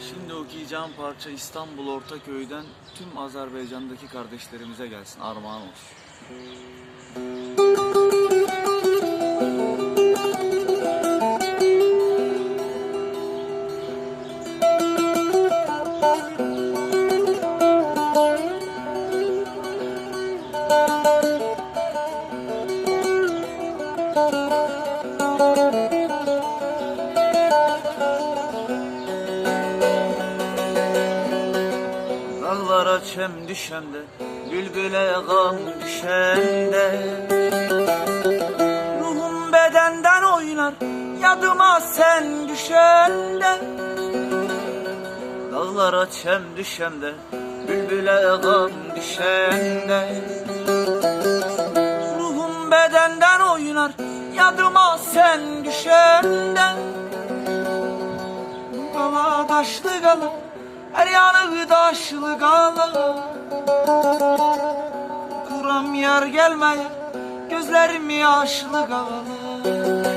Şimdi okuyacağım parça İstanbul Ortaköy'den tüm Azerbaycan'daki kardeşlerimize gelsin. Armağan olsun. Dağlara çem düşende, bülbüle gam düşende. Ruhum bedenden oynar, yadıma sen düşende. Dağlara çem düşende, bülbüle gam düşende. Ruhum bedenden oynar, yadıma sen düşende. Gala taşlı gala Her yanı taşlı gala Kuram yer gelmeye Gözlerim yaşlı gala